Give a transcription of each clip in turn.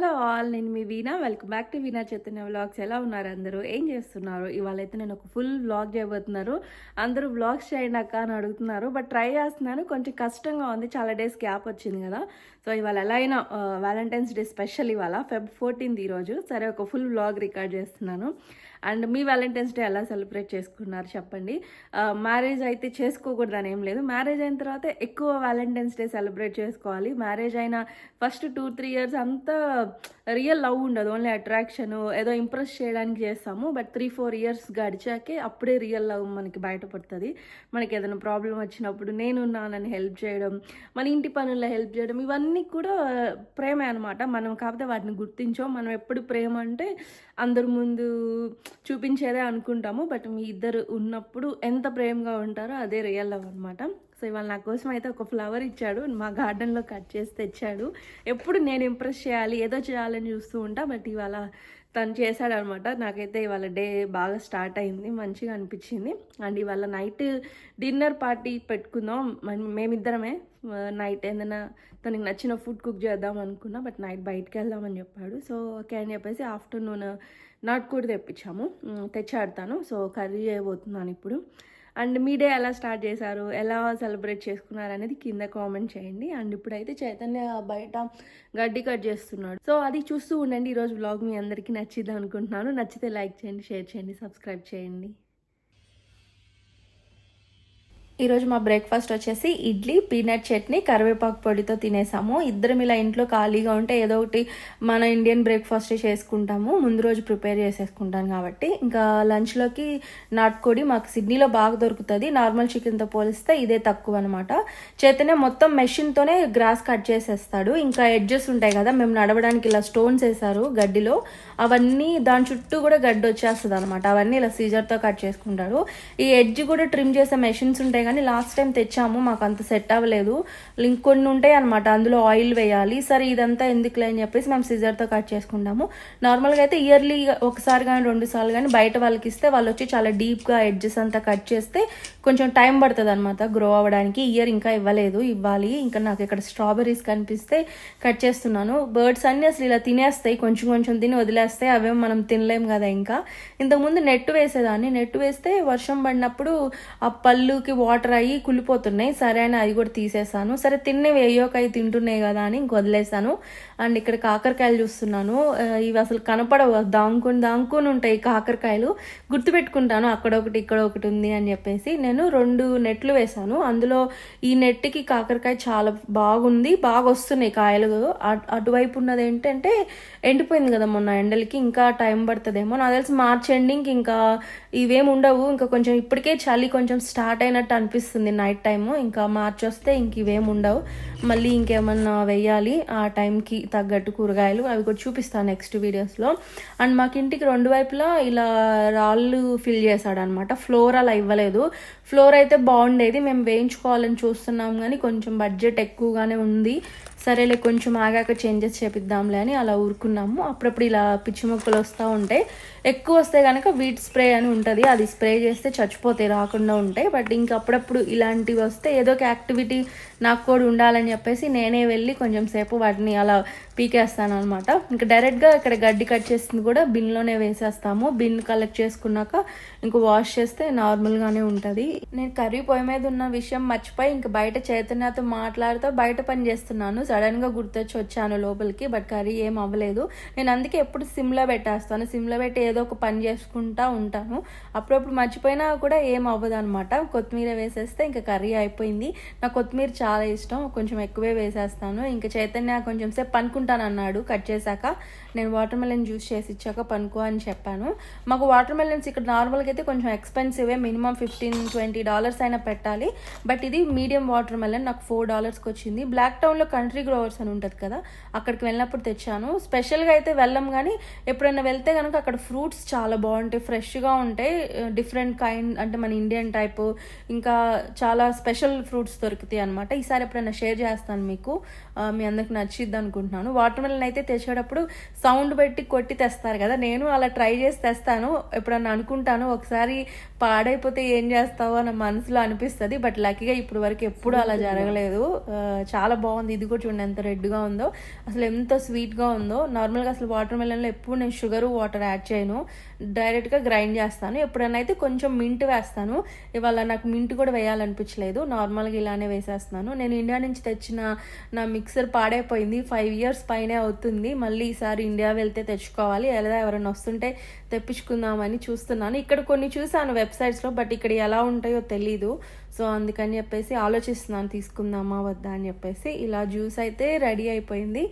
Hello all నేను మీ Veena. Welcome back to Veena Chaitanya vlogs ఎలా ఉన్నారు అందరూ? ఏం చేస్తున్నారు? ఇవాళ అయితే నేను ఒక ఫుల్ వ్లాగ్ చేయబోతున్నారు. అందరూ వ్లాగ్స్ చేయండి అక్క అని అడుగుతున్నారు బట్ ట్రై చేస్తున్నాను. కొంచెం కష్టంగా ఉంది. చాలా డేస్ గ్యాప్ వచ్చింది కదా. సో ఇవాళ ఎలా అయినా వ్యాలంటైన్స్ డే స్పెషల్ ఇవాళ ఫెబ్ ఫోర్టీన్త్ ఈరోజు సరే ఒక ఫుల్ వ్లాగ్ రికార్డ్ చేస్తున్నాను. అండ్ మీ వ్యాలంటైన్స్ డే ఎలా సెలబ్రేట్ చేసుకున్నారు చెప్పండి. మ్యారేజ్ అయితే చేసుకోకూడదు అని ఏం లేదు. మ్యారేజ్ అయిన తర్వాత ఎక్కువ వ్యాలంటైన్స్ డే సెలబ్రేట్ చేసుకోవాలి. మ్యారేజ్ అయిన ఫస్ట్ టూ త్రీ ఇయర్స్ అంతా రియల్ లవ్ ఉండదు. ఓన్లీ అట్రాక్షన్ ఏదో ఇంప్రెస్ చేయడానికి చేస్తాము. బట్ త్రీ ఫోర్ ఇయర్స్ గడిచాకే అప్పుడే రియల్ లవ్ మనకి బయటపడుతుంది. మనకి ఏదైనా ప్రాబ్లం వచ్చినప్పుడు నేనున్నానని హెల్ప్ చేయడం మన ఇంటి పనుల్లో హెల్ప్ చేయడం ఇవన్నీ కూడా ప్రేమే అనమాట మనం కాకపోతే వాటిని గుర్తించాం. మనం ఎప్పుడు ప్రేమ అంటే అందరి ముందు చూపించేదే అనుకుంటాము. బట్ మీ ఇద్దరు ఉన్నప్పుడు ఎంత ప్రేమగా ఉంటారో అదే రియల్ లవ్ అనమాట సో ఇవాళ నా కోసం అయితే ఒక ఫ్లవర్ ఇచ్చాడు. మా గార్డెన్లో కట్ చేసి తెచ్చాడు. ఎప్పుడు నేను ఇంప్రెస్ చేయాలి ఏదో చేయాలని చూస్తూ ఉంటా. బట్ ఇవాళ తను చేశాడనమాట నాకైతే ఇవాళ డే బాగా స్టార్ట్ అయింది. మంచిగా అనిపించింది. అండ్ ఇవాళ నైట్ డిన్నర్ పార్టీ పెట్టుకుందాం. మేమిద్దరమే. నైట్ ఏదైనా తనకి నచ్చిన ఫుడ్ కుక్ చేద్దాం అనుకున్నా బట్ నైట్ బయటకు వెళ్దామని చెప్పాడు. సో ఓకే అని చెప్పేసి ఆఫ్టర్నూన్ uh, నాటుకోడి తెప్పించాము. తెచ్చాడతాను. సో కర్రీ చేయబోతున్నాను ఇప్పుడు. అండ్ మీ డే ఎలా స్టార్ట్ చేశారు? ఎలా సెలబ్రేట్ చేసుకున్నారు అనేది కింద కామెంట్ చేయండి. అండ్ ఇప్పుడైతే చైతన్య బయట గడ్డి కట్ చేస్తున్నాడు. సో అది చూస్తూ ఉండండి. ఈరోజు బ్లాగ్ మీ అందరికీ నచ్చింది అనుకుంటున్నాను. నచ్చితే లైక్ చేయండి షేర్ చేయండి సబ్స్క్రైబ్ చేయండి. ఈరోజు మా బ్రేక్ఫాస్ట్ వచ్చేసి ఇడ్లీ పీనట్ చట్నీ కరివేపాకు పొడితో తినేసాము. ఇద్దరం ఇలా ఇంట్లో ఖాళీగా ఉంటే ఏదో ఒకటి మన ఇండియన్ బ్రేక్ఫాస్ట్ చేసుకుంటాము. ముందు రోజు ప్రిపేర్ చేసేసుకుంటాను కాబట్టి. ఇంకా లంచ్లోకి నాటుకోడి మాకు సిడ్నీలో బాగా దొరుకుతుంది. నార్మల్ చికెన్తో పోలిస్తే ఇదే తక్కువ అనమాట చేతనే మొత్తం మెషిన్తోనే గ్రాస్ కట్ చేసేస్తాడు. ఇంకా ఎడ్జెస్ ఉంటాయి కదా మేము నడవడానికి ఇలా స్టోన్స్ వేసారు గడ్డిలో. అవన్నీ దాని చుట్టూ కూడా గడ్డి వచ్చేస్తుంది అనమాట అవన్నీ ఇలా సీజర్తో కట్ చేసుకుంటాడు. ఈ ఎడ్జ్ కూడా ట్రిమ్ చేసే మెషిన్స్ ఉంటాయి కానీ లాస్ట్ టైం తెచ్చాము మాకు అంత సెట్ అవ్వలేదు ఇంకొన్ని ఉంటాయి అనమాట అందులో ఆయిల్ వేయాలి. సరే ఇదంతా ఎందుకులే అని చెప్పేసి మేము సిజర్తో కట్ చేసుకుంటాము. నార్మల్గా అయితే ఇయర్లీ ఒకసారి కానీ రెండు సార్లు కానీ బయట వాళ్ళకి ఇస్తే వాళ్ళు వచ్చి చాలా డీప్గా ఎడ్జెస్ అంతా కట్ చేస్తే కొంచెం టైం పడుతుంది అనమాట గ్రో అవ్వడానికి. ఇయర్ ఇంకా ఇవ్వలేదు. ఇవ్వాలి. ఇంకా నాకు ఇక్కడ స్ట్రాబెర్రీస్ కనిపిస్తే కట్ చేస్తున్నాను. బర్డ్స్ అన్ని అసలు ఇలా తినేస్తాయి. కొంచెం కొంచెం తిని వదిలేస్తాయి. అవేం మనం తినలేం కదా ఇంకా. ఇంతకుముందు నెట్ వేసేదాన్ని. నెట్ వేస్తే వర్షం పడినప్పుడు ఆ పళ్ళుకి వాటర్ అయ్యి కుళ్ళిపోతున్నాయి. సరే అని అది కూడా తీసేసాను. సరే తిన్నవి అయ్యోకాయ తింటున్నాయి కదా అని ఇంక వదిలేసాను. అండ్ ఇక్కడ కాకరకాయలు చూస్తున్నాను. ఇవి అసలు కనపడవు. దాంకుని దాంకుని ఉంటాయి కాకరకాయలు. గుర్తుపెట్టుకుంటాను అక్కడ ఒకటి ఇక్కడ ఒకటి ఉంది అని చెప్పేసి. నేను రెండు నెట్లు వేశాను. అందులో ఈ నెట్కి కాకరకాయ చాలా బాగుంది. బాగా వస్తున్నాయి కాయలు. అటు- అటువైపు ఉన్నది ఏంటంటే ఎండిపోయింది కదా మొన్న ఎండలకి. ఇంకా టైం పడుతుందేమో. నాకు తెలిసి మార్చ్ ఎండింగ్ ఇంకా ఇవేం ఉండవు. ఇంకా కొంచెం ఇప్పటికే చలి కొంచెం స్టార్ట్ అయినట్టు అనిపిస్తుంది నైట్ టైము. ఇంకా మార్చ్ వస్తే ఇంక ఇవేం ఉండవు. మళ్ళీ ఇంకేమన్నా వెయ్యాలి ఆ టైంకి తగ్గట్టు కూరగాయలు అవి కూడా చూపిస్తాను నెక్స్ట్ వీడియోస్లో అండ్ మాకు ఇంటికి రెండు వైపులా ఇలా రాళ్ళు ఫిల్ చేశాడనమాట ఫ్లోర్ అలా ఇవ్వలేదు. ఫ్లోర్ అయితే బాగుండేది. మేము వేయించుకోవాలని చూస్తున్నాం కానీ కొంచెం బడ్జెట్ ఎక్కువగానే ఉంది. సరేలే కొంచెం ఆగాక చేంజెస్ చేపిద్దాంలే అని అలా ఊరుకున్నాము. అప్పుడప్పుడు ఇలా పిచ్చి మొక్కలు వస్తూ ఉంటాయి ఎక్కువ వస్తే కనుక వీట్ స్ప్రే అని ఉంటుంది. అది స్ప్రే చేస్తే చచ్చిపోతే రాకుండా ఉంటాయి. బట్ ఇంక అప్పుడప్పుడు ఇలాంటివి వస్తే ఏదో ఒక యాక్టివిటీ నాకు కూడా ఉండాలని చెప్పేసి నేనే వెళ్ళి కొంచెం సేపు వాటిని అలా పీకేస్తాను అనమాట ఇంకా డైరెక్ట్గా ఇక్కడ గడ్డి కట్ చేసింది కూడా బిన్లోనే వేసేస్తాము. బిన్ కలెక్ట్ చేసుకున్నాక ఇంక వాష్ చేస్తే నార్మల్గానే ఉంటుంది. నేను కర్రీ పొయ్యి మీద ఉన్న విషయం మర్చిపోయి ఇంక బయట చైతన్యతో మాట్లాడుతూ బయట పని చేస్తున్నాను. సడన్గా గుర్తొచ్చి వచ్చాను లోపలికి బట్ కర్రీ ఏం అవ్వలేదు. నేను అందుకే ఎప్పుడు సిమ్లో పెట్టేస్తాను. సిమ్లో పెట్టి ఏదో ఒక పని చేసుకుంటా ఉంటాను. అప్పుడప్పుడు మర్చిపోయినా కూడా ఏం అవ్వదు అనమాట కొత్తిమీర వేసేస్తే ఇంకా కర్రీ అయిపోయింది. నాకు కొత్తిమీర చాలా ఇష్టం. కొంచెం ఎక్కువే వేసేస్తాను. ఇంకా చైతన్య కొంచెం సేపు పనుకుంటాను అన్నాడు కట్ చేశాక. నేను వాటర్ మెలన్ జ్యూస్ చేసి ఇచ్చాక పనుకో అని చెప్పాను. మాకు వాటర్ మెలన్స్ ఇక్కడ నార్మల్గా అయితే కొంచెం ఎక్స్పెన్సివే మినిమం ఫిఫ్టీన్ ట్వంటీ డాలర్స్ అయినా పెట్టాలి. బట్ ఇది మీడియం వాటర్ మెలన్. నాకు ఫోర్ డాలర్స్కి వచ్చింది. బ్లాక్ టౌన్లో కంట్రీ గ్రోవర్స్ అని ఉంటుంది కదా అక్కడికి వెళ్ళినప్పుడు తెచ్చాను. స్పెషల్గా అయితే వెళ్ళం కానీ ఎప్పుడైనా వెళ్తే కనుక అక్కడ ఫ్రూట్స్ చాలా బాగుంటాయి. ఫ్రెష్గా ఉంటాయి. డిఫరెంట్ కైండ్ అంటే మన ఇండియన్ టైప్. ఇంకా చాలా స్పెషల్ ఫ్రూట్స్ దొరుకుతాయి అనమాట ఈసారి ఎప్పుడైనా షేర్ చేస్తాను మీకు. మీ అందరికి నచ్చిద్ది అనుకుంటున్నాను. వాటర్ మెలన్ అయితే తెచ్చేటప్పుడు సౌండ్ పెట్టి కొట్టి తెస్తారు కదా. నేను అలా ట్రై చేసి తెస్తాను. ఎప్పుడన్నా అనుకుంటాను ఒకసారి పాడైపోతే ఏం చేస్తావో అని మనసులో అనిపిస్తుంది బట్ లక్కీగా ఇప్పుడు వరకు ఎప్పుడు అలా జరగలేదు. చాలా బాగుంది. ఇది కూడా చూడండి ఎంత రెడ్గా ఉందో. అసలు ఎంత స్వీట్గా ఉందో. నార్మల్గా అసలు వాటర్ మెలన్లో ఎప్పుడు నేను షుగర్ వాటర్ యాడ్ చేయను. డైరెక్ట్గా గ్రైండ్ చేస్తాను. ఎప్పుడైనా అయితే కొంచెం మింట్ వేస్తాను. ఇవాళ నాకు మింట్ కూడా వేయాలనిపించలేదు. నార్మల్గా ఇలానే వేసేస్తున్నాను. నేను ఇండియా నుంచి తెచ్చిన నా మిక్సర్ పాడైపోయింది. ఫైవ్ ఇయర్స్ పైనే అవుతుంది. మళ్ళీ ఈసారి ఇండియా వెళ్తే తెచ్చుకోవాలి. లేదా ఎవరైనా వస్తుంటే తెప్పించుకుందామని చూస్తున్నాను. ఇక్కడ కొన్ని చూసాను వెబ్సైట్స్లో బట్ ఇక్కడ ఎలా ఉంటాయో తెలీదు. సో అందుకని చెప్పేసి ఆలోచిస్తున్నాను తీసుకుందామా వద్దా అని చెప్పేసి. ఇలా జ్యూస్ అయితే రెడీ అయిపోయింది.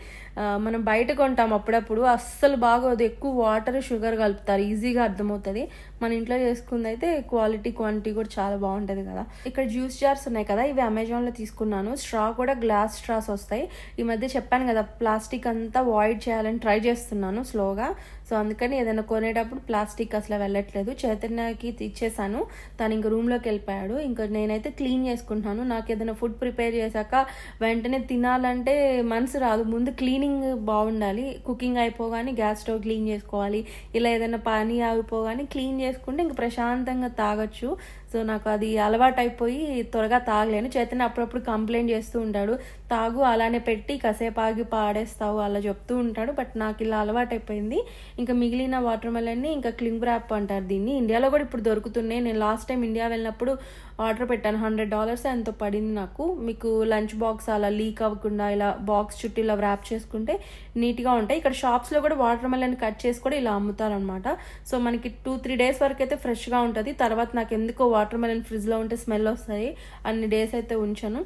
మనం బయట కొంటాం అప్పుడప్పుడు. అస్సలు బాగోదు. ఎక్కువ వాటర్ షుగర్ కలుపుతారు. ఈజీగా అర్థమవుతుంది. మన ఇంట్లో చేసుకుంది అయితే క్వాలిటీ క్వాంటిటీ కూడా చాలా బాగుంటుంది కదా. ఇక్కడ జ్యూస్ జార్స్ ఉన్నాయి కదా. ఇవి అమెజాన్లో తీసుకున్నాను. స్ట్రా కూడా గ్లాస్ స్ట్రాస్ వస్తాయి. ఈ మధ్య చెప్పాను కదా ప్లాస్టిక్ అంతా వాయిడ్ చేయాలని ట్రై చేస్తున్నాను స్లోగా. సో అందుకని ఏదైనా కొనేటప్పుడు ప్లాస్టిక్ అసలు వెళ్ళట్లేదు. చైతన్యకి ఇచ్చేసాను తను ఇంక రూమ్లోకి వెళ్ళిపోయాడు. ఇంకా నేనైతే క్లీన్ చేసుకుంటున్నాను. నాకు ఏదైనా ఫుడ్ ప్రిపేర్ చేశాక వెంటనే తినాలంటే మనసు రాదు. ముందు క్లీనింగ్ బాగుండాలి. కుకింగ్ అయిపోగానే గ్యాస్ స్టవ్ క్లీన్ చేసుకోవాలి. ఇలా ఏదైనా పని ఆగిపోగానే క్లీన్ చేసుకుంటే ఇంక ప్రశాంతంగా తాగొచ్చు. సో నాకు అది అలవాటు అయిపోయి త్వరగా తాగలేను. చైతన్య అప్పుడప్పుడు కంప్లైంట్ చేస్తూ ఉంటాడు. తాగు అలానే పెట్టి కాసేపు ఆగి పాడేస్తావు అలా చెప్తూ ఉంటాడు. బట్ నాకు ఇలా అలవాటు అయిపోయింది ఇంకా మిగిలిన వాటర్ మెలన్ని ఇంకా క్లింగ్ ర్యాప్ అంటారు దీన్ని. ఇండియాలో కూడా ఇప్పుడు దొరుకుతున్నాయి. నేను లాస్ట్ టైం ఇండియా వెళ్ళినప్పుడు ఆర్డర్ పెట్టాను. హండ్రెడ్ డాలర్స్ ఎంతో పడింది నాకు. మీకు లంచ్ బాక్స్ అలా లీక్ అవ్వకుండా ఇలా బాక్స్ చుట్టూ ఇలా ర్యాప్ చేసుకుంటే నీట్గా ఉంటాయి. ఇక్కడ షాప్స్లో కూడా వాటర్ మెలన్ కట్ చేసి కూడా ఇలా అమ్ముతారనమాట. సో మనకి టూ త్రీ డేస్ వరకు అయితే ఫ్రెష్గా ఉంటుంది. తర్వాత నాకు ఎందుకో వాటర్ మెలన్ ఫ్రిడ్జ్లో ఉంటే స్మెల్ వస్తాయి. అన్ని డేస్ అయితే ఉంచాను.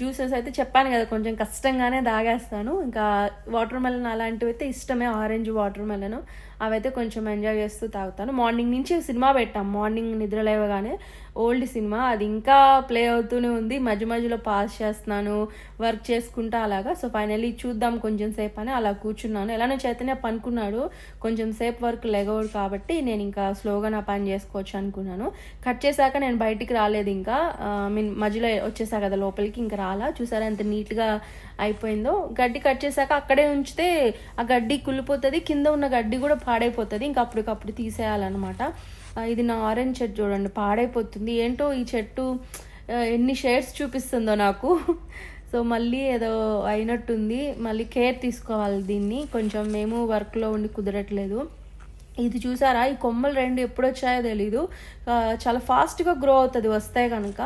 జ్యూసెస్ అయితే చెప్పాను కదా కొంచెం కష్టంగానే తాగేస్తాను. ఇంకా వాటర్ మెలన్ అలాంటివి అయితే ఇష్టమే ఆరెంజ్ వాటర్ మెలన్ అవైతే కొంచెం ఎంజాయ్ చేస్తూ తాగుతాను. మార్నింగ్ నుంచి సినిమా పెట్టాం. మార్నింగ్ నిద్ర లేవగానే ఓల్డ్ సినిమా. అది ఇంకా ప్లే అవుతూనే ఉంది. మధ్య మధ్యలో పాస్ చేస్తున్నాను వర్క్ చేసుకుంటా అలాగా. సో ఫైనల్లీ చూద్దాం కొంచెం సేపు అని అలా కూర్చున్నాను. ఎలానో చైతన్య పనుకున్నాడు. కొంచెం సేపు వర్క్ లెగవడు కాబట్టి నేను ఇంకా స్లోగా నా పని చేసుకోవచ్చు అనుకున్నాను. కట్ చేశాక నేను బయటికి రాలేదు ఇంకా. మీన్ మధ్యలో వచ్చేసా కదా లోపలికి ఇంకా రాలా? చూసారా ఎంత నీట్గా అయిపోయిందో? గడ్డి కట్ చేశాక అక్కడే ఉంచితే ఆ గడ్డి కుళ్ళిపోతుంది కింద ఉన్న గడ్డి కూడా పాడైపోతుంది. ఇంకా అప్పటికప్పుడు తీసేయాలన్నమాట. ఇది నా ఆరెంజ్ చెట్టు చూడండి పాడైపోతుంది. ఏంటో ఈ చెట్టు ఎన్ని షేడ్స్ చూపిస్తుందో నాకు. సో మళ్ళీ ఏదో అయినట్టుంది. మళ్ళీ కేర్ తీసుకోవాలి దీన్ని. కొంచెం మేము వర్క్లో ఉండి కుదరట్లేదు. ఇది చూసారా? ఈ కొమ్మలు రెండు ఎప్పుడు వచ్చాయో తెలీదు చాలా ఫాస్ట్గా గ్రో అవుతుంది వస్తాయి కనుక.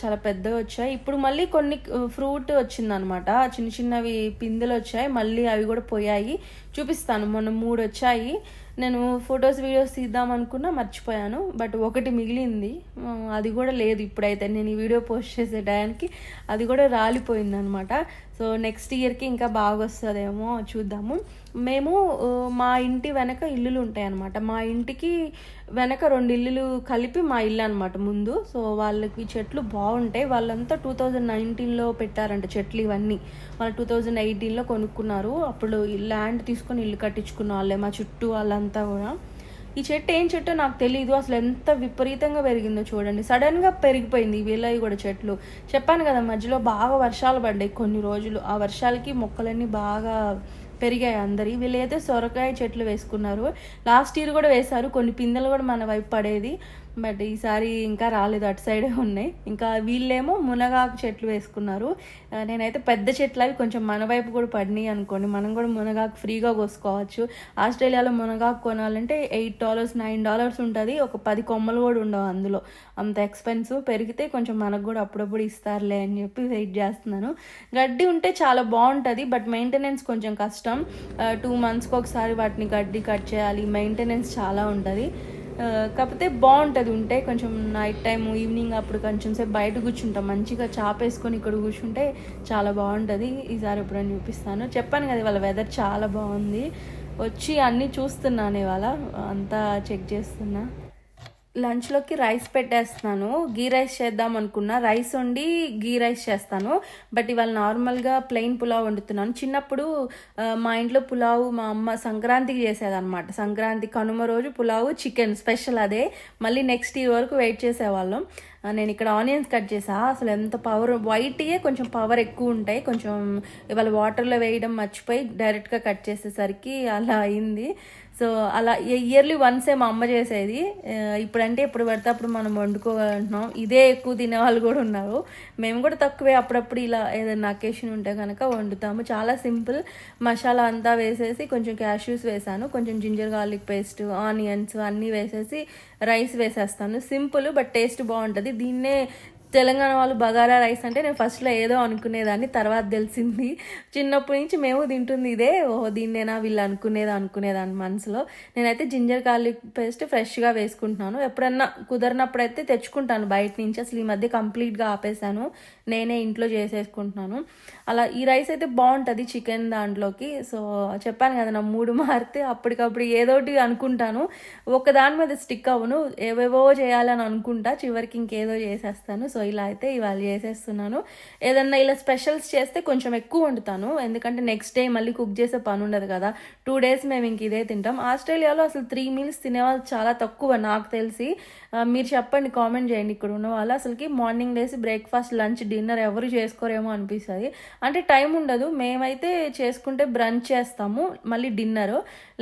చాలా పెద్దగా వచ్చాయి. ఇప్పుడు మళ్ళీ కొన్ని ఫ్రూట్ వచ్చిందనమాట. చిన్న చిన్నవి పిందెలు వచ్చాయి. మళ్ళీ అవి కూడా పోయాయి. చూపిస్తాను. మొన్న మూడు వచ్చాయి. నేను ఫొటోస్ వీడియోస్ తీద్దాం అనుకున్నా మర్చిపోయాను. బట్ ఒకటి మిగిలింది. అది కూడా లేదు ఇప్పుడైతే. నేను ఈ వీడియో పోస్ట్ చేసే టయానికి అది కూడా రాలిపోయింది అనమాట సో నెక్స్ట్ ఇయర్కి ఇంకా బాగా వస్తుందేమో చూద్దాము. మేము మా ఇంటి వెనక ఇల్లులు ఉంటాయి అనమాట మా ఇంటికి వెనక రెండు ఇల్లులు కలిపి మా ఇల్లు అనమాట ముందు. సో వాళ్ళకి చెట్లు బాగుంటాయి. వాళ్ళంతా టూ థౌజండ్ నైన్టీన్లో పెట్టారంట చెట్లు ఇవన్నీ. వాళ్ళు టూ థౌజండ్ ఎయిటీన్లో కొనుక్కున్నారు. అప్పుడు ల్యాండ్ తీసుకొని ఇల్లు కట్టించుకున్న వాళ్ళే మా చుట్టూ వాళ్ళంతా కూడా. ఈ చెట్టు ఏం చెట్టో నాకు తెలియదు అసలు ఎంత విపరీతంగా పెరిగిందో చూడండి. సడన్గా పెరిగిపోయింది వీళ్ళవి కూడా చెట్లు. చెప్పాను కదా మధ్యలో బాగా వర్షాలు పడ్డాయి కొన్ని రోజులు. ఆ వర్షాలకి మొక్కలన్నీ బాగా పెరిగాయి అందరి. వీళ్ళైతే సొరకాయ చెట్లు వేసుకున్నారు. లాస్ట్ ఇయర్ కూడా వేశారు. కొన్ని పిందెలు కూడా మన వైపు పడేది. బట్ ఈసారి ఇంకా రాలేదు అటు సైడే ఉన్నాయి. ఇంకా వీళ్ళేమో మునగాకు చెట్లు వేసుకున్నారు. నేనైతే పెద్ద చెట్లు అవి కొంచెం మన వైపు కూడా పడినాయి అనుకోండి. మనం కూడా మునగాకు ఫ్రీగా కోసుకోవచ్చు. ఆస్ట్రేలియాలో మునగాకు కొనాలంటే ఎయిట్ డాలర్స్ నైన్ డాలర్స్ ఉంటుంది. ఒక పది కొమ్మలు కూడా ఉండవు అందులో. అంత ఎక్స్పెన్సివ్ పెరిగితే కొంచెం మనకు కూడా అప్పుడప్పుడు ఇస్తారులే అని చెప్పి వెయిట్ చేస్తున్నాను. గడ్డి ఉంటే చాలా బాగుంటుంది బట్ మెయింటెనెన్స్ కొంచెం కష్టం. టూ మంత్స్కి ఒకసారి వాటిని గడ్డి కట్ చేయాలి. మెయింటెనెన్స్ చాలా ఉంటుంది. కాకపోతే బాగుంటుంది. ఉంటే కొంచెం నైట్ టైం ఈవినింగ్ అప్పుడు కొంచెం సేపు బయట కూర్చుంటాం. మంచిగా చాపేసుకొని ఇక్కడ కూర్చుంటే చాలా బాగుంటుంది. ఈసారి ఎప్పుడైనా చూపిస్తాను. చెప్పాను కదా ఇవాళ వెదర్ చాలా బాగుంది. వచ్చి అన్నీ చూస్తున్నాను ఇవాళ. అంతా చెక్ చేస్తున్నా. లంచ్లోకి రైస్ పెట్టేస్తున్నాను. గీ రైస్ చేద్దాం అనుకున్నా. రైస్ వండి గీ రైస్ చేస్తాను. బట్ ఇవాళ నార్మల్గా ప్లెయిన్ పులావ్ వండుతున్నాను. చిన్నప్పుడు మా ఇంట్లో పులావ్ మా అమ్మ సంక్రాంతికి చేసేదన్నమాట. సంక్రాంతి కనుమ రోజు పులావ్ చికెన్ స్పెషల్ అదే. మళ్ళీ నెక్స్ట్ ఇయర్ వరకు వెయిట్ చేసేవాళ్ళం. నేను ఇక్కడ ఆనియన్స్ కట్ చేసా. అసలు ఎంత పవర్ వైట్యే కొంచెం పవర్ ఎక్కువ ఉంటాయి. కొంచెం ఇవాళ వాటర్లో వేయడం మర్చిపోయి డైరెక్ట్గా కట్ చేసేసరికి అలా అయింది. సో అలా ఇయర్లీ వన్సే మా అమ్మ చేసేది. ఇప్పుడంటే ఇప్పుడు పడితే అప్పుడు మనం వండుకోగలుగుతున్నాం. ఇదే ఎక్కువ తినేవాళ్ళు కూడా ఉన్నారు. మేము కూడా తక్కువే. అప్పుడప్పుడు ఇలా ఏదైనా అకేషన్ ఉంటే కనుక వండుతాము. చాలా సింపుల్. మసాలా అంతా వేసేసి కొంచెం క్యాష్యూస్ వేసాను. కొంచెం జింజర్ గార్లిక్ పేస్ట్ ఆనియన్స్ అన్నీ వేసేసి రైస్ వేసేస్తాను. సింపుల్ బట్ టేస్ట్ బాగుంటుంది. దీన్నే తెలంగాణ వాళ్ళు బగారా రైస్ అంటే నేను ఫస్ట్లో ఏదో అనుకునేదాన్ని తర్వాత తెలిసింది. చిన్నప్పటి నుంచి మేము తింటుంది ఇదే ఓహో దీన్నేనా వీళ్ళు అనుకునేది అనుకునేదాన్ని మనసులో. నేనైతే జింజర్ గార్లిక్ పేస్ట్ ఫ్రెష్గా వేసుకుంటున్నాను. ఎప్పుడన్నా కుదరినప్పుడైతే తెచ్చుకుంటాను. బయట నుంచి అసలు ఈ మధ్య కంప్లీట్గా ఆపేసాను నేనే ఇంట్లో చేసేసుకుంటున్నాను. అలా ఈ రైస్ అయితే బాగుంటుంది చికెన్ దాంట్లోకి. సో చెప్పాను కదా నా మూడు మారితే అప్పటికప్పుడు ఏదో ఒకటి అనుకుంటాను. ఒక దాని మీద స్టిక్ అవ్వను. ఏవేవో చేయాలని అనుకుంటా. చివరికి ఇంకేదో చేసేస్తాను. సో ఇలా అయితే ఇవాళ చేసేస్తున్నాను. ఏదన్నా ఇలా స్పెషల్స్ చేస్తే కొంచెం ఎక్కువ వండుతాను. ఎందుకంటే నెక్స్ట్ డే మళ్ళీ కుక్ చేసే పని ఉండదు కదా. టూ డేస్ మేము ఇంక ఇదే తింటాం. ఆస్ట్రేలియాలో అసలు త్రీ మీల్స్ తినేవాళ్ళు చాలా తక్కువ నాకు తెలిసి. మీరు చెప్పండి కామెంట్ చేయండి ఇక్కడ ఉన్న వాళ్ళు. అసలుకి మార్నింగ్ లేసి బ్రేక్ఫాస్ట్ లంచ్ డిన్నర్ ఎవరు చేసుకోరేమో అనిపిస్తుంది. అంటే టైం ఉండదు. మేమైతే చేసుకుంటే బ్రంచ్ చేస్తాము మళ్ళీ డిన్నర్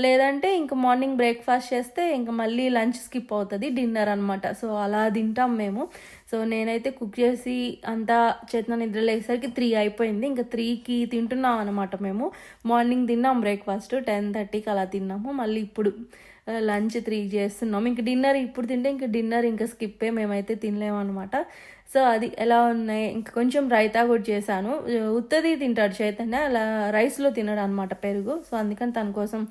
లేదంటే ఇంకా మార్నింగ్ బ్రేక్ఫాస్ట్ చేస్తే ఇంకా మళ్ళీ లంచ్ స్కిప్ అవుతుంది డిన్నర్ అనమాట సో అలా తింటాం మేము. సో నేనైతే కుక్ చేసి అంతా చేతన నిద్ర లేసరికి త్రీ అయిపోయింది. ఇంకా త్రీకి తింటున్నాం అనమాట మేము. మార్నింగ్ తిన్నాం బ్రేక్ఫాస్ట్ టెన్ థర్టీకి అలా తిన్నాము. మళ్ళీ ఇప్పుడు లంచ్ త్రీ చేస్తున్నాం. ఇంక డిన్నర్ ఇప్పుడు తింటే ఇంకా డిన్నర్ ఇంకా స్కిప్పే మేమైతే తినలేమన్నమాట సో అది ఎలా ఉన్నాయి ఇంకా కొంచెం రైతా కూడా చేశాను. ఉత్తది తింటాడు చైతన్య అలా రైస్లో తినడు అనమాట పెరుగు. సో అందుకని తన కోసం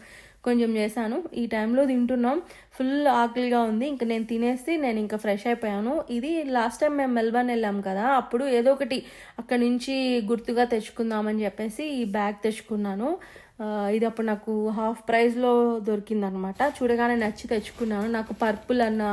కొంచెం చేశాను. ఈ టైంలో తింటున్నాం. ఫుల్ ఆకలిగా ఉంది. ఇంకా నేను తినేసి నేను ఇంకా ఫ్రెష్ అయిపోయాను. ఇది లాస్ట్ టైం మేము మెల్బర్న్ వెళ్ళాం కదా అప్పుడు ఏదో ఒకటి అక్కడ నుంచి గుర్తుగా తెచ్చుకుందామని చెప్పేసి ఈ బ్యాగ్ తెచ్చుకున్నాను. ఇది అప్పుడు నాకు హాఫ్ ప్రైస్లో దొరికిందనమాట. చూడగానే నచ్చి తెచ్చుకున్నాను. నాకు పర్పుల్ అన్న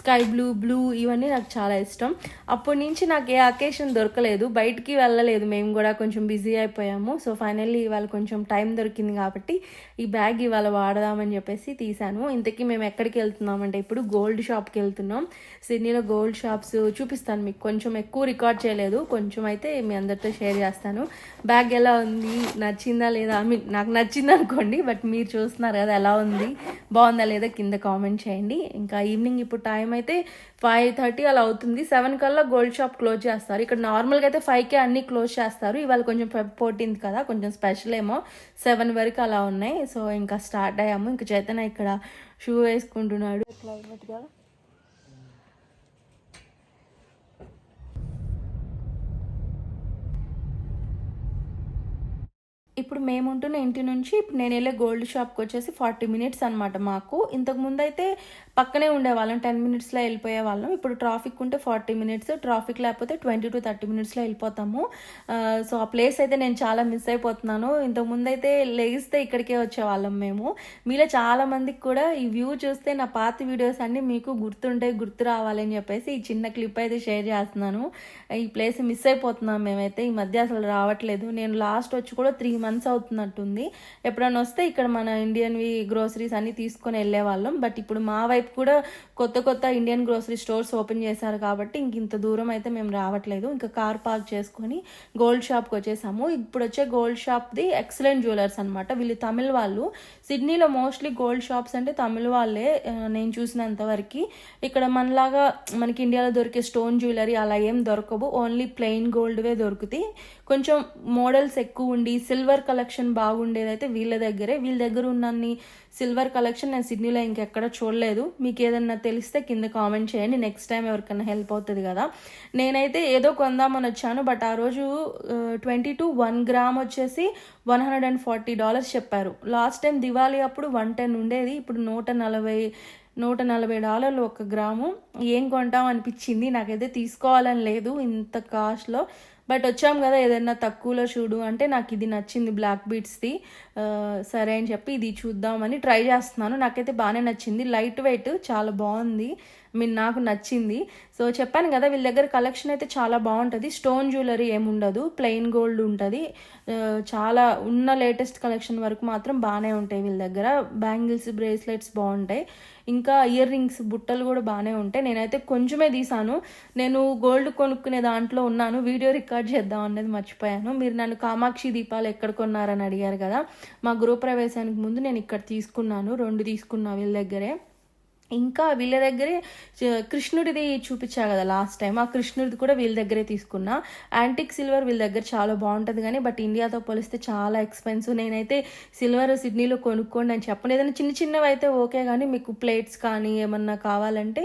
స్కై బ్లూ బ్లూ ఇవన్నీ నాకు చాలా ఇష్టం. అప్పటి నుంచి నాకు ఏ అకేషన్ దొరకలేదు. బయటికి వెళ్ళలేదు. మేము కూడా కొంచెం బిజీ అయిపోయాము. సో ఫైనల్లీ ఇవాళ కొంచెం టైం దొరికింది కాబట్టి ఈ బ్యాగ్ ఇవాళ వాడదామని చెప్పేసి తీసాను ఇంతకీ మేము ఎక్కడికి వెళ్తున్నామంటే ఇప్పుడు గోల్డ్ షాప్కి వెళ్తున్నాం. సిడ్నీలో గోల్డ్ షాప్స్ చూపిస్తాను మీకు. కొంచెం ఎక్కువ రికార్డ్ చేయలేదు. కొంచెం అయితే మీ అందరితో షేర్ చేస్తాను. బ్యాగ్ ఎలా ఉంది? నచ్చిందా లేదా? మీ మీన్ నాకు నచ్చింది అనుకోండి బట్ మీరు చూస్తున్నారు కదా ఎలా ఉంది? బాగుందా లేదా? కింద కామెంట్ చేయండి. ఇంకా ఈవినింగ్ ఇప్పుడు టైం అయితే ఫైవ్ థర్టీ అలా అవుతుంది. సెవెన్ కల్లా గోల్డ్ షాప్ క్లోజ్ చేస్తారు. ఇక్కడ నార్మల్గా అయితే ఫైవ్కే అన్నీ క్లోజ్ చేస్తారు. ఇవాళ కొంచెం ఫోర్టీన్త్ కదా కొంచెం స్పెషల్ ఏమో. సెవెన్ వరకు అలా ఉన్నాయి. సో ఇంకా స్టార్ట్ అయ్యాము. ఇంకా చేతన ఇక్కడ షూ వేసుకుంటున్నాడు. ఇప్పుడు మేము ఉంటున్న ఇంటి నుంచి ఇప్పుడు నేను వెళ్ళే గోల్డ్ షాప్కి వచ్చేసి ఫార్టీ మినిట్స్ అనమాట మాకు. ఇంతకు ముందు అయితే పక్కనే ఉండేవాళ్ళం టెన్ మినిట్స్లో వెళ్ళిపోయే వాళ్ళం. ఇప్పుడు ట్రాఫిక్ ఉంటే ఫార్టీ మినిట్స్ ట్రాఫిక్ లేకపోతే ట్వంటీ టు థర్టీ మినిట్స్లో వెళ్ళిపోతాము. సో ఆ ప్లేస్ అయితే నేను చాలా మిస్ అయిపోతున్నాను. ఇంతకు ముందు అయితే లెగిస్తే ఇక్కడికే వచ్చేవాళ్ళం మేము. మీలో చాలా మందికి కూడా ఈ వ్యూ చూస్తే నా పాత వీడియోస్ అన్నీ మీకు గుర్తుంటే గుర్తు రావాలని చెప్పేసి ఈ చిన్న క్లిప్ అయితే షేర్ చేస్తున్నాను. ఈ ప్లేస్ మిస్ అయిపోతున్నాం మేమైతే. ఈ మధ్య అసలు రావట్లేదు. నేను లాస్ట్ వచ్చి కూడా త్రీ మంత్స్ అవుతున్నట్టుంది. ఎప్పుడైనా వస్తే ఇక్కడ మన ఇండియన్వి గ్రోసరీస్ అన్ని తీసుకొని వెళ్ళే వాళ్ళం బట్ ఇప్పుడు మా వైపు కూడా కొత్త కొత్త ఇండియన్ గ్రోసరీ స్టోర్స్ ఓపెన్ చేశారు కాబట్టి ఇంక ఇంత దూరం అయితే మేము రావట్లేదు. ఇంకా కార్ పార్క్ చేసుకొని గోల్డ్ షాప్కి వచ్చేసాము. ఇప్పుడు వచ్చే గోల్డ్ షాప్ది ఎక్సలెంట్ జ్యువెలర్స్ అనమాట వీళ్ళు తమిళ వాళ్ళు. సిడ్నీలో మోస్ట్లీ గోల్డ్ షాప్స్ అంటే తమిళ వాళ్ళే నేను చూసినంత వరకు. ఇక్కడ మనలాగా మనకి ఇండియాలో దొరికే స్టోన్ జ్యువెలరీ అలా ఏం దొరకవు. ఓన్లీ ప్లెయిన్ గోల్డ్వే దొరుకుతాయి. కొంచెం మోడల్స్ ఎక్కువ ఉండి సిల్వర్ కలెక్షన్ బాగుండేదైతే వీళ్ళ దగ్గరే. వీళ్ళ దగ్గర ఉన్నన్ని సిల్వర్ కలెక్షన్ నేను సిడ్నీలో ఇంకెక్కడ చూడలేదు. మీకు ఏదన్నా తెలిస్తే కింద కామెంట్ చేయండి. నెక్స్ట్ టైం ఎవరికైనా హెల్ప్ అవుతుంది కదా. నేనైతే ఏదో కొందామని వచ్చాను బట్ ఆ రోజు ట్వంటీ టు వన్ గ్రామ్ వచ్చేసి one hundred and forty dollars చెప్పారు. లాస్ట్ టైం దివాళీ అప్పుడు వన్ టెన్ ఉండేది. ఇప్పుడు నూట నలభై నూట నలభై డాలర్లు ఒక గ్రాము ఏం కొంటాం అనిపించింది? నాకైతే తీసుకోవాలని లేదు ఇంత కాస్ట్లో బట్ వచ్చాం కదా ఏదైనా తక్కువలో చూడు అంటే నాకు ఇది నచ్చింది బ్లాక్ బీట్స్ది సరే అని చెప్పి ఇది చూద్దామని ట్రై చేస్తున్నాను. నాకైతే బాగానే నచ్చింది. లైట్ వెయిట్ చాలా బాగుంది. మీరు నాకు నచ్చింది. సో చెప్పాను కదా వీళ్ళ దగ్గర కలెక్షన్ అయితే చాలా బాగుంటుంది. స్టోన్ జ్యువెలరీ ఏముండదు. ప్లెయిన్ గోల్డ్ ఉంటుంది. చాలా ఉన్న లేటెస్ట్ కలెక్షన్ వరకు మాత్రం బాగానే ఉంటాయి వీళ్ళ దగ్గర. బ్యాంగిల్స్ బ్రేస్లెట్స్ బాగుంటాయి. ఇంకా ఇయర్ రింగ్స్ బుట్టలు కూడా బాగానే ఉంటాయి. నేనైతే కొంచెమే తీసాను. నేను గోల్డ్ కొనుక్కునే దాంట్లో ఉన్నాను. వీడియో రికార్డ్ చేద్దాం అనేది మర్చిపోయాను. మీరు నన్ను కామాక్షి దీపాలు ఎక్కడ కొన్నారని అడిగారు కదా మా గృహప్రవేశానికి ముందు నేను ఇక్కడ తీసుకున్నాను. రెండు తీసుకున్నా వీళ్ళ దగ్గరే. ఇంకా వీళ్ళ దగ్గరే కృష్ణుడిది చూపించా కదా లాస్ట్ టైం ఆ కృష్ణుడిది కూడా వీళ్ళ దగ్గరే తీసుకున్నా. యాంటిక్ సిల్వర్ వీళ్ళ దగ్గర చాలా బాగుంటుంది కానీ బట్ ఇండియాతో పోలిస్తే చాలా ఎక్స్పెన్సివ్ నేనైతే సిల్వర్ సిడ్నీలో కొనుక్కోండి అని చెప్పను. ఏదైనా చిన్న చిన్నవి అయితే ఓకే కానీ మీకు ప్లేట్స్ కానీ ఏమన్నా కావాలంటే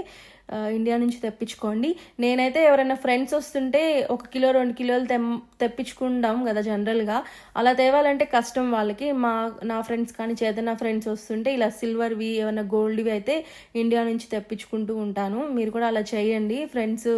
ఇండియా నుంచి తెప్పించుకోండి. నేనైతే ఎవరైనా ఫ్రెండ్స్ వస్తుంటే ఒక కిలో రెండు కిలోలు తెమ్ తెప్పించుకుంటాం కదా జనరల్గా అలా తేవాలంటే కష్టం వాళ్ళకి. మా నా ఫ్రెండ్స్ కానీ చేతన ఫ్రెండ్స్ వస్తుంటే ఇలా సిల్వర్వి ఏమైనా గోల్డ్వి అయితే ఇండియా నుంచి తెప్పించుకుంటూ ఉంటాను. మీరు కూడా అలా చేయండి. ఫ్రెండ్స్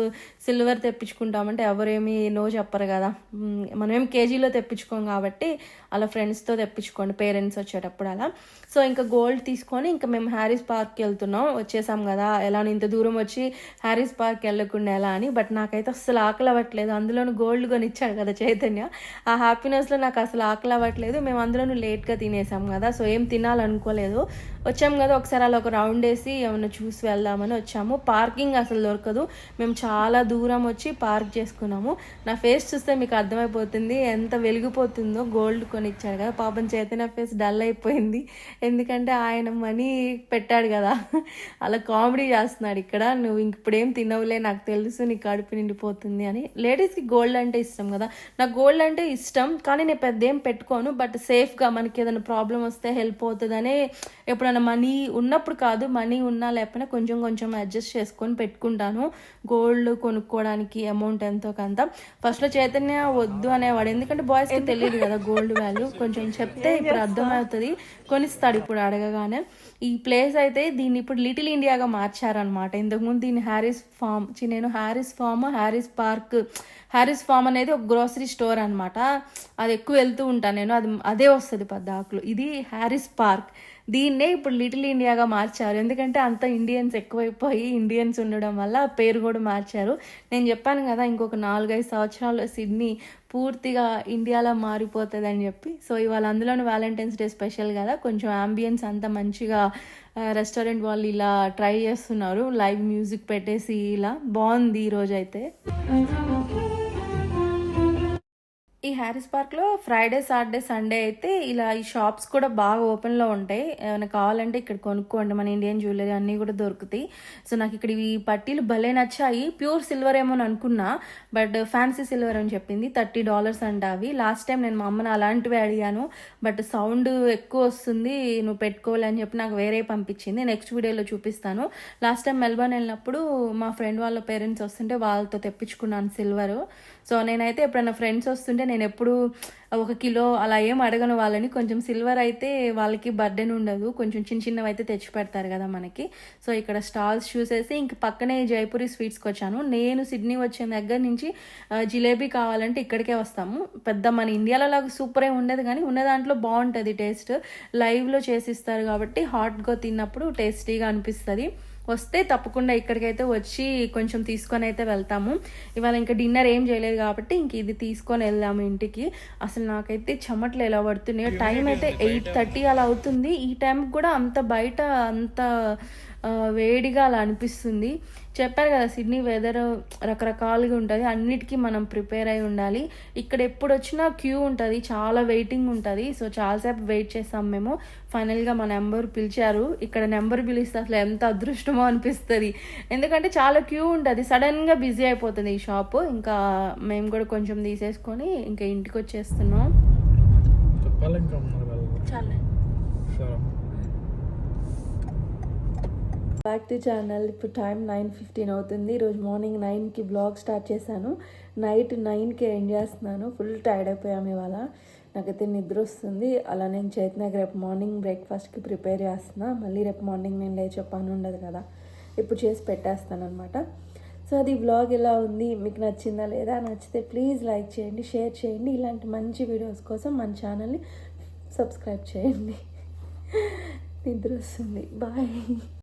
సిల్వర్ తెప్పించుకుంటామంటే ఎవరేమి నో చెప్పరు కదా. మనమేం మనం ఏం కేజీలో తెప్పించుకోం కాబట్టి అలా ఫ్రెండ్స్తో తెప్పించుకోండి. పేరెంట్స్ వచ్చేటప్పుడు అలా. సో ఇంకా గోల్డ్ తీసుకొని ఇంకా మేము హ్యారీస్ పార్క్కి వెళ్తున్నాం. వచ్చేసాం కదా. ఎలా ఇంత దూరం వచ్చి హ్యారీస్ పార్క్ వెళ్ళకుండా ఎలా అని బట్ నాకైతే అసలు ఆకలి అవ్వట్లేదు. అందులోనూ గోల్డ్ కొనిచ్చాడు కదా చైతన్య. ఆ హ్యాపీనెస్లో నాకు అసలు ఆకలి అవ్వట్లేదు. మేము అందులోనూ లేట్గా తినేసాం కదా సో ఏం తినాలనుకోలేదు. వచ్చాం కదా ఒకసారి అలా ఒక రౌండ్ వేసి ఏమైనా చూసి వెళ్దామని వచ్చాము. పార్కింగ్ అసలు దొరకదు. మేము చాలా దూరం వచ్చి పార్క్ చేసుకున్నాము. నా ఫేస్ చూస్తే మీకు అర్థమైపోతుంది ఎంత వెలిగిపోతుందో గోల్డ్ కొనిచ్చాడు కదా. పాపం చైతన్య ఫేస్ డల్ అయిపోయింది. ఎందుకంటే ఆయన మనీ పెట్టాడు కదా. అలా కామెడీ చేస్తున్నాడు ఇక్కడ. నువ్వు ఇంక ఇప్పుడేం తినవులే నాకు తెలుసు నీ కడుపు నిండిపోతుంది అని. లేడీస్కి గోల్డ్ అంటే ఇష్టం కదా. నాకు గోల్డ్ అంటే ఇష్టం కానీ నేను పెద్ద ఏం పెట్టుకోను బట్ సేఫ్గా మనకి ఏదైనా ప్రాబ్లం వస్తే హెల్ప్ అవుతుందనే ఎప్పుడైనా మనీ ఉన్నప్పుడు కాదు మనీ ఉన్నా లేకపోయినా కొంచెం కొంచెం అడ్జస్ట్ చేసుకొని పెట్టుకుంటాను. గోల్డ్ కొనుక్కోవడానికి అమౌంట్ ఎంతో కొంత. ఫస్ట్లో చైతన్య వద్దు అనేవాడు. ఎందుకంటే బాయ్స్కి తెలియదు కదా గోల్డ్ వాల్యూ కొంచెం చెప్తే ఇప్పుడు అర్థమవుతుంది. కొనిస్తాడు ఇప్పుడు అడగగానే. ఈ ప్లేస్ అయితే దీన్ని ఇప్పుడు లిటిల్ ఇండియాగా మార్చారనమాట ఇంతకుముందు దీన్ని హ్యారిస్ ఫామ్ నేను Harris farm Harris park Harris farm అనేది ఒక గ్రోసరీ స్టోర్ అనమాట అది ఎక్కువ వెళ్తూ ఉంటాను నేను. అది అదే వస్తుంది పద్దాకులు. ఇది హ్యారిస్ పార్క్. దీన్నే ఇప్పుడు లిటిల్ ఇండియాగా మార్చారు. ఎందుకంటే అంత ఇండియన్స్ ఎక్కువైపోయి ఇండియన్స్ ఉండడం వల్ల పేరు కూడా మార్చారు. నేను చెప్పాను కదా ఇంకొక నాలుగైదు సంవత్సరాల్లో సిడ్నీ పూర్తిగా ఇండియాలో మారిపోతుంది అని చెప్పి. సో ఇవాళ అందులోని వ్యాలంటైన్స్ డే స్పెషల్ కదా. కొంచెం అంబియన్స్ అంతా మంచిగా రెస్టారెంట్ వాళ్ళు ఇలా ట్రై చేస్తున్నారు. లైవ్ మ్యూజిక్ పెట్టేసి ఇలా. బాగుంది ఈరోజు అయితే ఈ హ్యారిస్ పార్క్లో ఫ్రైడే సాటర్డే సండే అయితే ఇలా ఈ షాప్స్ కూడా బాగా ఓపెన్లో ఉంటాయి. ఏమైనా కావాలంటే ఇక్కడ కొనుక్కోండి. మన ఇండియన్ జ్యువెలరీ అన్నీ కూడా దొరుకుతాయి. సో నాకు ఇక్కడ ఈ పట్టీలు భలే నచ్చాయి. ప్యూర్ సిల్వర్ ఏమో అని అనుకున్నా బట్ ఫ్యాన్సీ సిల్వర్ అని చెప్పింది. థర్టీ డాలర్స్ అంట అవి. లాస్ట్ టైం నేను మా అమ్మని అలాంటివి అడిగాను బట్ సౌండ్ ఎక్కువ వస్తుంది నువ్వు పెట్టుకోవాలని అని చెప్పి నాకు వేరే పంపించింది. నెక్స్ట్ వీడియోలో చూపిస్తాను. లాస్ట్ టైం మెల్బర్న్ వెళ్ళినప్పుడు మా ఫ్రెండ్ వాళ్ళ పేరెంట్స్ వస్తుంటే వాళ్ళతో తెప్పించుకున్నాను సిల్వర్ సో నేనైతే ఎప్పుడైనా ఫ్రెండ్స్ వస్తుంటే నేను ఎప్పుడు ఒక కిలో అలా ఏం అడగను వాళ్ళని. కొంచెం సిల్వర్ అయితే వాళ్ళకి బర్డెన్ ఉండదు. కొంచెం చిన్న చిన్నవి అయితే తెచ్చి పెడతారు కదా మనకి. సో ఇక్కడ స్టాల్స్ చూసేసి ఇంక పక్కనే జైపూరి స్వీట్స్కి వచ్చాను. నేను సిడ్నీ వచ్చిన దగ్గర నుంచి జిలేబీ కావాలంటే ఇక్కడికే వస్తాము. పెద్ద మన ఇండియాలో లాగా సూపర్ ఉండదు కానీ ఉన్న దాంట్లో బాగుంటుంది టేస్ట్ లైవ్లో చేసిస్తారు కాబట్టి హాట్గా తిన్నప్పుడు టేస్టీగా అనిపిస్తుంది. వస్తే తప్పకుండా ఇక్కడికైతే వచ్చి కొంచెం తీసుకొని అయితే వెళ్తాము. ఇవాళ ఇంకా డిన్నర్ ఏం చేయలేదు కాబట్టి ఇంక ఇది తీసుకొని వెళ్దాము ఇంటికి. అసలు నాకైతే చెమటలు ఎలా పడుతున్నాయో. టైం అయితే ఎయిట్ థర్టీ అలా అవుతుంది. ఈ టైంకి కూడా అంత బయట అంత వేడిగా అలా అనిపిస్తుంది. చెప్పారు కదా సిడ్నీ వెదర్ రకరకాలుగా ఉంటుంది. అన్నిటికీ మనం ప్రిపేర్ అయి ఉండాలి. ఇక్కడ ఎప్పుడు వచ్చినా క్యూ ఉంటుంది చాలా వెయిటింగ్ ఉంటుంది. సో చాలాసేపు వెయిట్ చేస్తాం మేము. ఫైనల్గా మా నెంబర్ పిలిచారు. ఇక్కడ నెంబర్ పిలిస్తే అసలు ఎంత అదృష్టమో అనిపిస్తుంది. ఎందుకంటే చాలా క్యూ ఉంటుంది. సడన్గా బిజీ అయిపోతుంది ఈ షాప్. ఇంకా మేము కూడా కొంచెం తీసేసుకొని ఇంకా ఇంటికి వచ్చేస్తున్నాం చెప్పాలి ఇంకా ఉన్నారు వాళ్ళు చాలా సరే బ్యాక్ టు ఛానల్ ఇప్పుడు టైం నైన్ ఫిఫ్టీన్ అవుతుంది. ఈరోజు మార్నింగ్ నైన్కి బ్లాగ్ స్టార్ట్ చేశాను. నైట్ నైన్కి ఎండ్ చేస్తున్నాను. ఫుల్ టైర్డ్ అయిపోయాము ఇవాళ. నాకైతే నిద్ర వస్తుంది. అలా నేను చేతినాక రేపు మార్నింగ్ బ్రేక్ఫాస్ట్కి ప్రిపేర్ చేస్తున్నా. మళ్ళీ రేపు మార్నింగ్ నేను లేచే పని ఉండదు కదా. ఇప్పుడు చేసి పెట్టేస్తాను అనమాట సో అది బ్లాగ్ ఎలా ఉంది? మీకు నచ్చిందా లేదా? నచ్చితే ప్లీజ్ లైక్ చేయండి షేర్ చేయండి. ఇలాంటి మంచి వీడియోస్ కోసం మన ఛానల్ని సబ్స్క్రైబ్ చేయండి. నిద్ర వస్తుంది. బాయ్